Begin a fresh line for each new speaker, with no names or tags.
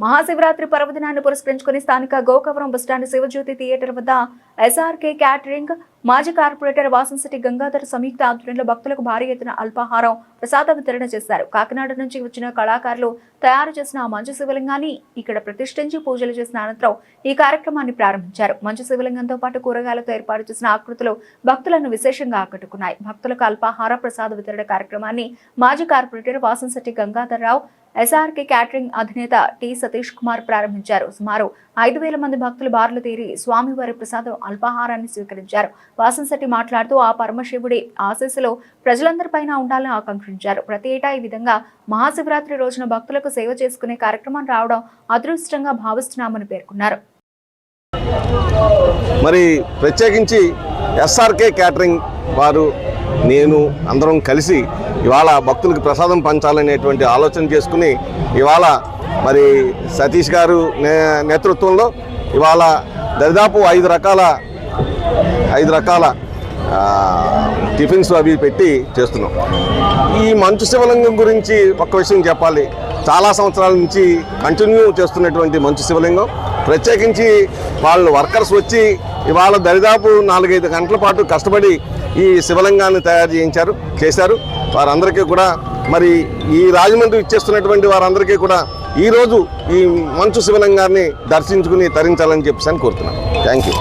మహాశివరాత్రి పర్వదినాన్ని పురస్కరించుకుని స్థానిక Gokavaram bus stand Shivajyothi theatre వద్ద ఎస్ఆర్కే క్యాటరింగ్ మాజీ కార్పొరేటర్ వాసంశెట్టి గంగాధర్ సంయుక్త ఆధ్వర్యంలో భక్తులకు భారీ ఎత్తున అల్పాహారం ప్రసాద వితరణ చేశారు. కాకినాడ నుంచి వచ్చిన కళాకారులు తయారు చేసిన మంచు శివలింగాన్ని ఇక్కడ ప్రతిష్ఠించి పూజలు చేసిన అనంతరం ఈ కార్యక్రమాన్ని ప్రారంభించారు. మంచు శివలింగంతో పాటు కూరగాయలతో ఏర్పాటు చేసిన ఆకృతులు భక్తులను విశేషంగా ఆకట్టుకున్నాయి. భక్తులకు అల్పాహార ప్రసాద వితరణ కార్యక్రమాన్ని మాజీ corporator Vasamsetti Gangadhar Rao SRK catering అధినేత టి సతీష్ కుమార్ ప్రారంభించారు. సుమారు ఐదు వేల మంది భక్తులు బార్లు తీరి స్వామివారి ప్రసాదం అల్పాహారాన్ని స్వీకరించారు. వాసంశెట్టి మాట్లాడుతూ ఆ పరమశివుడి ఆశీస్సులు ప్రజలందరిపైన ఉండాలని ఆకాంక్షించారు. ప్రతి ఏటా ఈ విధంగా మహాశివరాత్రి రోజున భక్తులకు సేవ చేసుకునే కార్యక్రమం రావడం అదృష్టంగా భావిస్తున్నామని పేర్కొన్నారు.
మరి ప్రత్యేకించి ఎస్ఆర్కే క్యాటరింగ్ వారు నేను అందరం కలిసి ఇవాళ భక్తులకు ప్రసాదం పంచాలనేటువంటి ఆలోచన చేసుకుని ఇవాళ మరి సతీష్ గారు నే- నేతృత్వంలో ఇవాళ దరిదాపు ఐదు రకాల ఐదు రకాల టిఫిన్స్ అవి పెట్టి చేస్తున్నాం. ఈ మంచు శివలింగం గురించి ఒక్క విషయం చెప్పాలి. చాలా సంవత్సరాల నుంచి కంటిన్యూ చేస్తున్నటువంటి మంచు శివలింగం. ప్రత్యేకించి వాళ్ళు వర్కర్స్ వచ్చి ఇవాళ దరిదాపు నాలుగైదు గంటల పాటు కష్టపడి ఈ శివలింగాన్ని తయారు చేయించారు చేశారు. వారందరికీ కూడా మరి ఈ రాజమండ్రి ఇచ్చేస్తున్నటువంటి వారందరికీ కూడా ఈరోజు ఈ మంచు శివలింగాన్ని దర్శించుకుని తరించాలని చెప్పేసి అని కోరుతున్నాను. Thank you